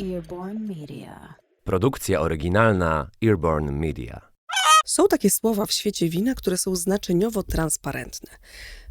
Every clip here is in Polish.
Earborn Media. Produkcja oryginalna Earborn Media. Są takie słowa w świecie wina, które są znaczeniowo transparentne.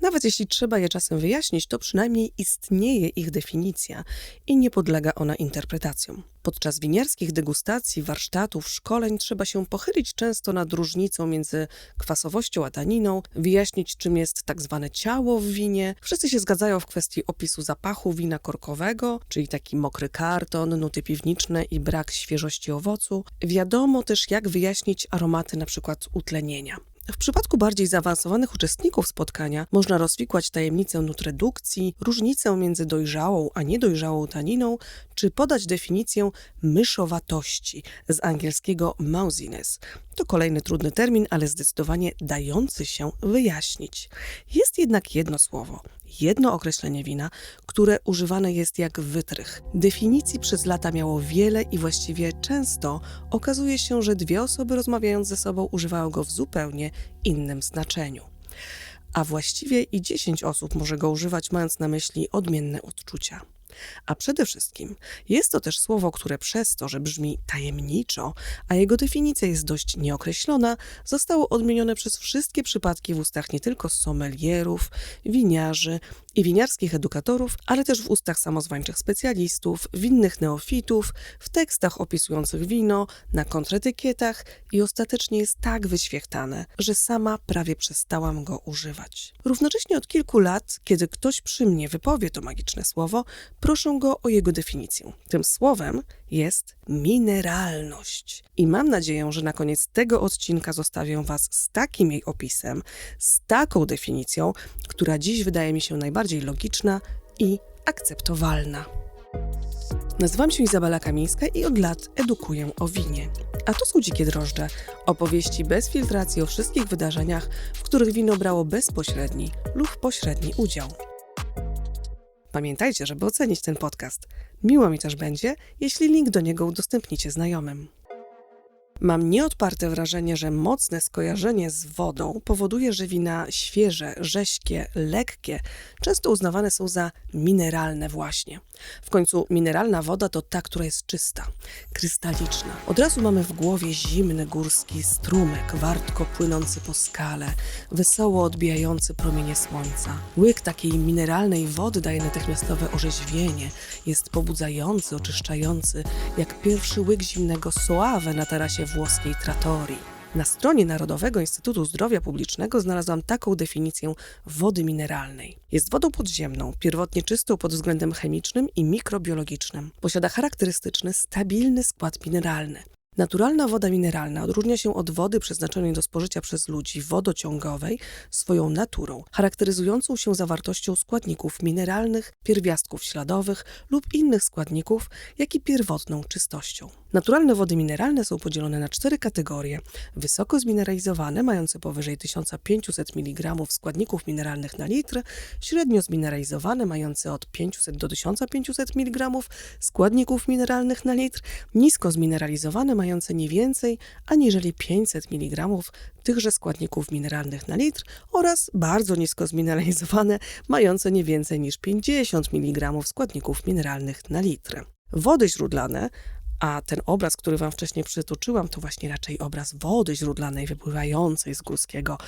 Nawet jeśli trzeba je czasem wyjaśnić, to przynajmniej istnieje ich definicja i nie podlega ona interpretacjom. Podczas winiarskich degustacji, warsztatów, szkoleń trzeba się pochylić często nad różnicą między kwasowością a taniną, wyjaśnić czym jest tak zwane ciało w winie. Wszyscy się zgadzają w kwestii opisu zapachu wina korkowego, czyli taki mokry karton, nuty piwniczne i brak świeżości owocu. Wiadomo też jak wyjaśnić aromaty przykład utlenienia. W przypadku bardziej zaawansowanych uczestników spotkania można rozwikłać tajemnicę nutredukcji, różnicę między dojrzałą a niedojrzałą taniną, czy podać definicję myszowatości z angielskiego mousiness. To kolejny trudny termin, ale zdecydowanie dający się wyjaśnić. Jest jednak jedno słowo, jedno określenie wina, które używane jest jak wytrych. Definicji przez lata miało wiele i właściwie często okazuje się, że dwie osoby rozmawiając ze sobą używały go w zupełnie innym znaczeniu. A właściwie i 10 osób może go używać, mając na myśli odmienne odczucia. A przede wszystkim jest to też słowo, które przez to, że brzmi tajemniczo, a jego definicja jest dość nieokreślona, zostało odmienione przez wszystkie przypadki w ustach nie tylko sommelierów, winiarzy i winiarskich edukatorów, ale też w ustach samozwańczych specjalistów, winnych neofitów, w tekstach opisujących wino, na kontretykietach i ostatecznie jest tak wyświechtane, że sama prawie przestałam go używać. Równocześnie od kilku lat, kiedy ktoś przy mnie wypowie to magiczne słowo, proszę go o jego definicję. Tym słowem jest mineralność. I mam nadzieję, że na koniec tego odcinka zostawię Was z takim jej opisem, z taką definicją, która dziś wydaje mi się najbardziej logiczna i akceptowalna. Nazywam się Izabela Kamińska i od lat edukuję o winie. A to są Dzikie Drożdże, opowieści bez filtracji o wszystkich wydarzeniach, w których wino brało bezpośredni lub pośredni udział. Pamiętajcie, żeby ocenić ten podcast. Miło mi też będzie, jeśli link do niego udostępnicie znajomym. Mam nieodparte wrażenie, że mocne skojarzenie z wodą powoduje, że wina świeże, rześkie, lekkie często uznawane są za mineralne właśnie. W końcu mineralna woda to ta, która jest czysta, krystaliczna. Od razu mamy w głowie zimny górski strumyk, wartko płynący po skale, wesoło odbijający promienie słońca. Łyk takiej mineralnej wody daje natychmiastowe orzeźwienie, jest pobudzający, oczyszczający, jak pierwszy łyk zimnego soave na tarasie włoskiej Trattorii. Na stronie Narodowego Instytutu Zdrowia Publicznego znalazłam taką definicję wody mineralnej. Jest wodą podziemną, pierwotnie czystą pod względem chemicznym i mikrobiologicznym. Posiada charakterystyczny, stabilny skład mineralny. Naturalna woda mineralna odróżnia się od wody przeznaczonej do spożycia przez ludzi wodociągowej swoją naturą, charakteryzującą się zawartością składników mineralnych, pierwiastków śladowych lub innych składników, jak i pierwotną czystością. Naturalne wody mineralne są podzielone na cztery kategorie: wysoko zmineralizowane, mające powyżej 1500 mg składników mineralnych na litr, średnio zmineralizowane, mające od 500 do 1500 mg składników mineralnych na litr, nisko zmineralizowane, mające nie więcej aniżeli 500 mg tychże składników mineralnych na litr oraz bardzo nisko zmineralizowane, mające nie więcej niż 50 mg składników mineralnych na litr. Wody źródlane a ten obraz, który Wam wcześniej przytoczyłam, to właśnie raczej obraz wody źródlanej wypływającej z górskiego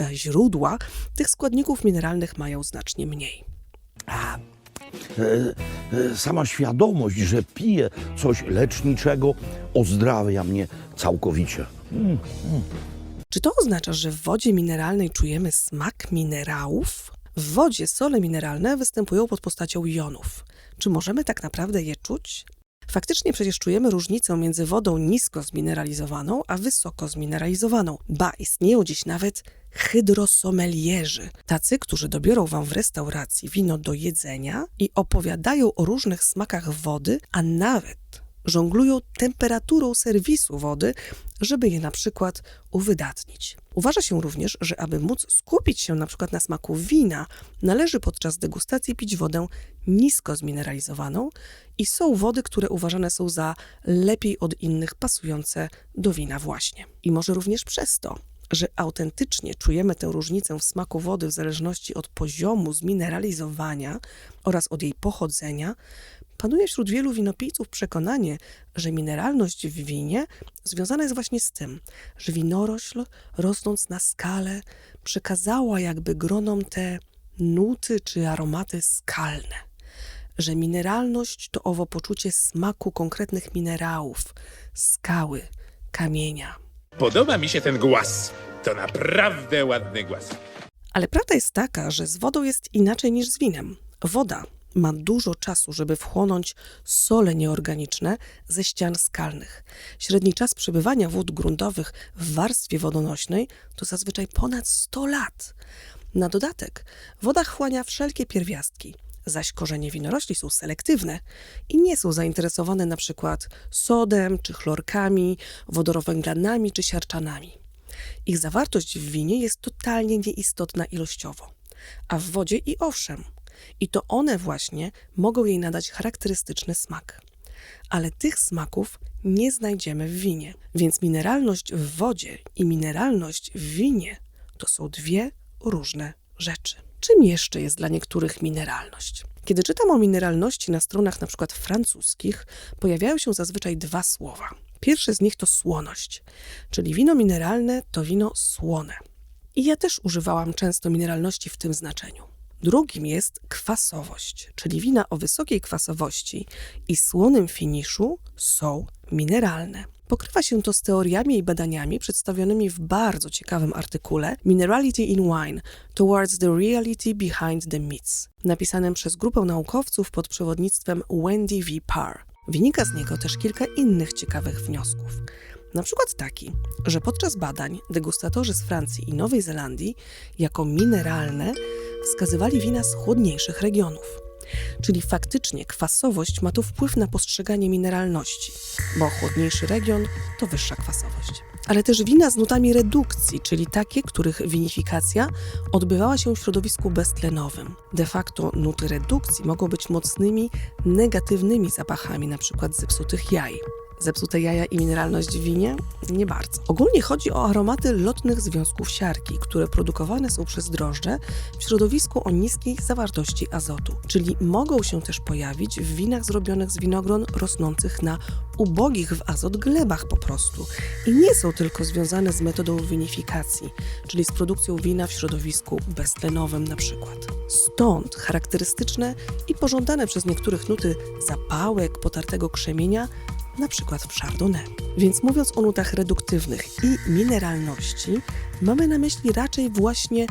e, źródła. Tych składników mineralnych mają znacznie mniej. A, sama świadomość, że piję coś leczniczego, ozdrawia mnie całkowicie. Czy to oznacza, że w wodzie mineralnej czujemy smak minerałów? W wodzie sole mineralne występują pod postacią jonów. Czy możemy tak naprawdę je czuć? Faktycznie przecież czujemy różnicę między wodą nisko zmineralizowaną, a wysoko zmineralizowaną. Ba, istnieją dziś nawet hydrosomelierzy. Tacy, którzy dobiorą wam w restauracji wino do jedzenia i opowiadają o różnych smakach wody, a nawet żonglują temperaturą serwisu wody, żeby je na przykład uwydatnić. Uważa się również, że aby móc skupić się na przykład na smaku wina, należy podczas degustacji pić wodę nisko zmineralizowaną i są wody, które uważane są za lepiej od innych pasujące do wina właśnie. I może również przez to, że autentycznie czujemy tę różnicę w smaku wody w zależności od poziomu zmineralizowania oraz od jej pochodzenia, Panuje wśród wielu winopijców przekonanie, że mineralność w winie związana jest właśnie z tym, że winorośl, rosnąc na skale, przekazała jakby gronom te nuty czy aromaty skalne. Że mineralność to owo poczucie smaku konkretnych minerałów, skały, kamienia. Podoba mi się ten głaz. To naprawdę ładny głaz. Ale prawda jest taka, że z wodą jest inaczej niż z winem. Woda ma dużo czasu, żeby wchłonąć sole nieorganiczne ze ścian skalnych. Średni czas przebywania wód gruntowych w warstwie wodonośnej to zazwyczaj ponad 100 lat. Na dodatek woda chłania wszelkie pierwiastki, zaś korzenie winorośli są selektywne i nie są zainteresowane na przykład sodem czy chlorkami, wodorowęglanami czy siarczanami. Ich zawartość w winie jest totalnie nieistotna ilościowo, a w wodzie i owszem. I to one właśnie mogą jej nadać charakterystyczny smak. Ale tych smaków nie znajdziemy w winie, więc mineralność w wodzie i mineralność w winie to są dwie różne rzeczy. Czym jeszcze jest dla niektórych mineralność? Kiedy czytam o mineralności na stronach na przykład francuskich, pojawiają się zazwyczaj dwa słowa. Pierwsze z nich to słoność, czyli wino mineralne to wino słone. I ja też używałam często mineralności w tym znaczeniu. Drugim jest kwasowość, czyli wina o wysokiej kwasowości i słonym finiszu są mineralne. Pokrywa się to z teoriami i badaniami przedstawionymi w bardzo ciekawym artykule Minerality in Wine Towards the Reality Behind the Myths, napisanym przez grupę naukowców pod przewodnictwem Wendy V. Parr. Wynika z niego też kilka innych ciekawych wniosków. Na przykład taki, że podczas badań degustatorzy z Francji i Nowej Zelandii jako mineralne wskazywali wina z chłodniejszych regionów. Czyli faktycznie kwasowość ma tu wpływ na postrzeganie mineralności, bo chłodniejszy region to wyższa kwasowość. Ale też wina z nutami redukcji, czyli takie, których winifikacja odbywała się w środowisku beztlenowym. De facto nuty redukcji mogą być mocnymi, negatywnymi zapachami, np. zepsutych jaj. Zepsute jaja i mineralność w winie? Nie bardzo. Ogólnie chodzi o aromaty lotnych związków siarki, które produkowane są przez drożdże w środowisku o niskiej zawartości azotu, czyli mogą się też pojawić w winach zrobionych z winogron rosnących na ubogich w azot glebach po prostu i nie są tylko związane z metodą winifikacji, czyli z produkcją wina w środowisku beztlenowym na przykład. Stąd charakterystyczne i pożądane przez niektórych nuty zapałek, potartego krzemienia przykład w Chardonnay. Więc mówiąc o nutach reduktywnych i mineralności, mamy na myśli raczej właśnie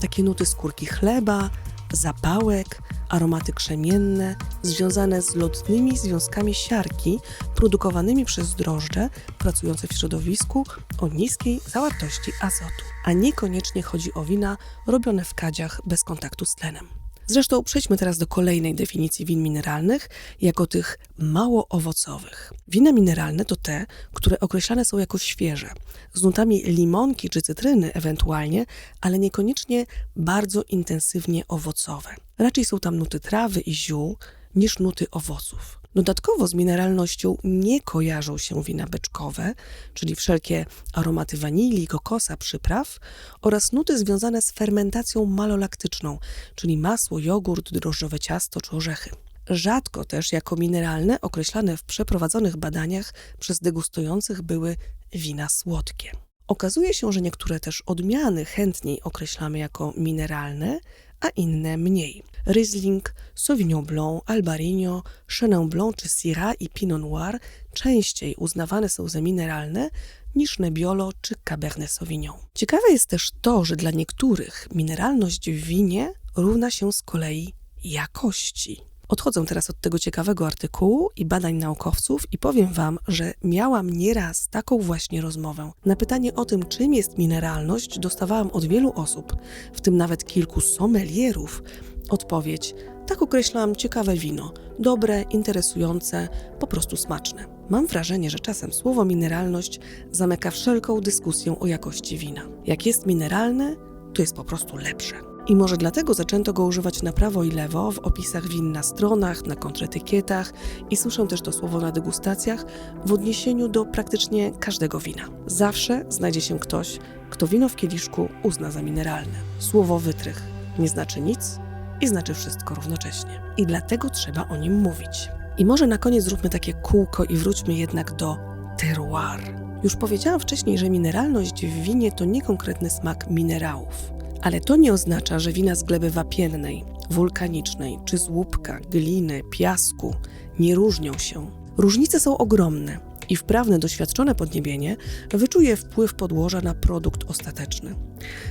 takie nuty skórki chleba, zapałek, aromaty krzemienne związane z lotnymi związkami siarki produkowanymi przez drożdże pracujące w środowisku o niskiej zawartości azotu, a niekoniecznie chodzi o wina robione w kadziach bez kontaktu z tlenem. Zresztą przejdźmy teraz do kolejnej definicji win mineralnych, jako tych mało owocowych. Wina mineralne to te, które określane są jako świeże, z nutami limonki czy cytryny ewentualnie, ale niekoniecznie bardzo intensywnie owocowe. Raczej są tam nuty trawy i ziół niż nuty owoców. Dodatkowo z mineralnością nie kojarzą się wina beczkowe, czyli wszelkie aromaty wanilii, kokosa, przypraw oraz nuty związane z fermentacją malolaktyczną, czyli masło, jogurt, drożdżowe ciasto czy orzechy. Rzadko też jako mineralne określane w przeprowadzonych badaniach przez degustujących były wina słodkie. Okazuje się, że niektóre też odmiany chętniej określamy jako mineralne, a inne mniej. Riesling, Sauvignon Blanc, Albarino, Chenin Blanc czy Syrah i Pinot Noir częściej uznawane są za mineralne niż Nebbiolo czy Cabernet Sauvignon. Ciekawe jest też to, że dla niektórych mineralność w winie równa się z kolei jakości. Odchodzę teraz od tego ciekawego artykułu i badań naukowców i powiem Wam, że miałam nieraz taką właśnie rozmowę. Na pytanie o tym, czym jest mineralność, dostawałam od wielu osób, w tym nawet kilku sommelierów, odpowiedź: tak określam ciekawe wino. Dobre, interesujące, po prostu smaczne. Mam wrażenie, że czasem słowo mineralność zamyka wszelką dyskusję o jakości wina. Jak jest mineralne, to jest po prostu lepsze. I może dlatego zaczęto go używać na prawo i lewo w opisach win na stronach, na kontretykietach i słyszę też to słowo na degustacjach w odniesieniu do praktycznie każdego wina. Zawsze znajdzie się ktoś, kto wino w kieliszku uzna za mineralne. Słowo wytrych nie znaczy nic i znaczy wszystko równocześnie. I dlatego trzeba o nim mówić. I może na koniec zróbmy takie kółko i wróćmy jednak do terroir. Już powiedziałam wcześniej, że mineralność w winie to nie konkretny smak minerałów. Ale to nie oznacza, że wina z gleby wapiennej, wulkanicznej czy z łupka, gliny, piasku nie różnią się. Różnice są ogromne i wprawne, doświadczone podniebienie wyczuje wpływ podłoża na produkt ostateczny.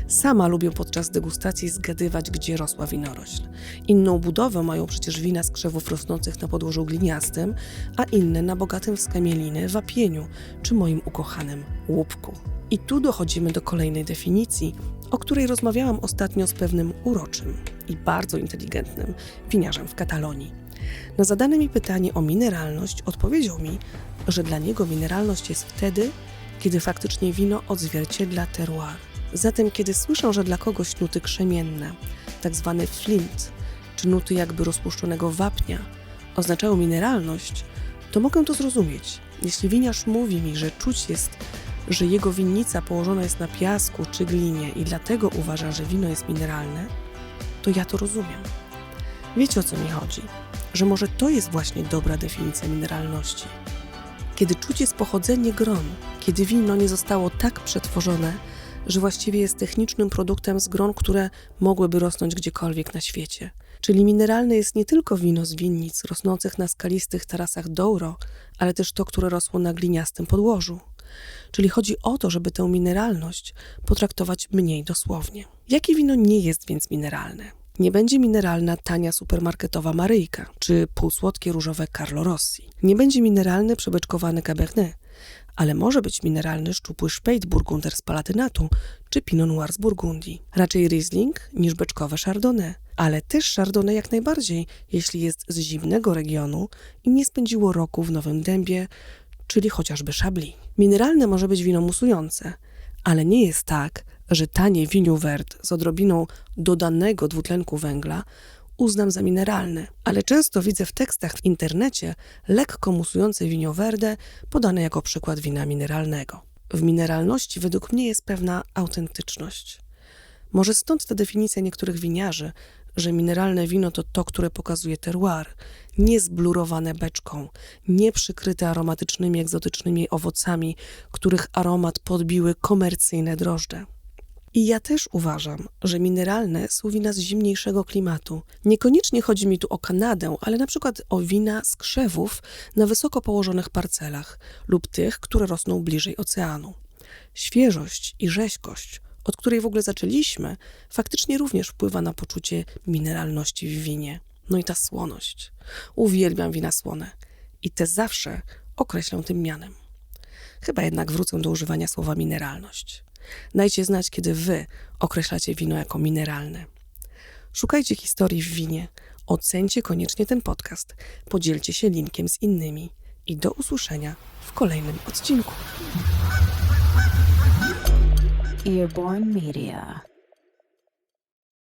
Sama lubię podczas degustacji zgadywać, gdzie rosła winorośl. Inną budowę mają przecież wina z krzewów rosnących na podłożu gliniastym, a inne na bogatym w skamieliny, wapieniu czy moim ukochanym łupku. I tu dochodzimy do kolejnej definicji, o której rozmawiałam ostatnio z pewnym uroczym i bardzo inteligentnym winiarzem w Katalonii. Na zadane mi pytanie o mineralność odpowiedział mi, że dla niego mineralność jest wtedy, kiedy faktycznie wino odzwierciedla terroir. Zatem, kiedy słyszę, że dla kogoś nuty krzemienne, tak zwany flint, czy nuty jakby rozpuszczonego wapnia oznaczają mineralność, to mogę to zrozumieć. Jeśli winiarz mówi mi, że czuć jest, że jego winnica położona jest na piasku czy glinie i dlatego uważa, że wino jest mineralne, to ja to rozumiem. Wiecie o co mi chodzi? Że może to jest właśnie dobra definicja mineralności. Kiedy czuć pochodzenie gron, kiedy wino nie zostało tak przetworzone, że właściwie jest technicznym produktem z gron, które mogłyby rosnąć gdziekolwiek na świecie. Czyli mineralne jest nie tylko wino z winnic rosnących na skalistych tarasach Douro, ale też to, które rosło na gliniastym podłożu. Czyli chodzi o to, żeby tę mineralność potraktować mniej dosłownie. Jakie wino nie jest więc mineralne? Nie będzie mineralna tania supermarketowa Maryjka, czy półsłodkie różowe Carlo Rossi. Nie będzie mineralny przebeczkowany Cabernet, ale może być mineralny szczupły Szpejt Burgunder z Palatynatu, czy Pinot Noir z Burgundii. Raczej Riesling niż beczkowe Chardonnay, ale też Chardonnay jak najbardziej, jeśli jest z zimnego regionu i nie spędziło roku w Nowym Dębie, czyli chociażby Chablis. Mineralne może być wino musujące, ale nie jest tak, że tanie winiu wert z odrobiną dodanego dwutlenku węgla uznam za mineralne, ale często widzę w tekstach w internecie lekko musujące wino verde podane jako przykład wina mineralnego. W mineralności według mnie jest pewna autentyczność. Może stąd ta definicja niektórych winiarzy, że mineralne wino to to, które pokazuje terroir, nie zblurowane beczką, nie przykryte aromatycznymi, egzotycznymi owocami, których aromat podbiły komercyjne drożdże. I ja też uważam, że mineralne są wina z zimniejszego klimatu. Niekoniecznie chodzi mi tu o Kanadę, ale na przykład o wina z krzewów na wysoko położonych parcelach lub tych, które rosną bliżej oceanu. Świeżość i rzeźkość, od której w ogóle zaczęliśmy, faktycznie również wpływa na poczucie mineralności w winie. No i ta słoność. Uwielbiam wina słone. I te zawsze określę tym mianem. Chyba jednak wrócę do używania słowa mineralność. Dajcie znać, kiedy wy określacie wino jako mineralne. Szukajcie historii w winie, ocencie koniecznie ten podcast, podzielcie się linkiem z innymi i do usłyszenia w kolejnym odcinku. Earborn Media.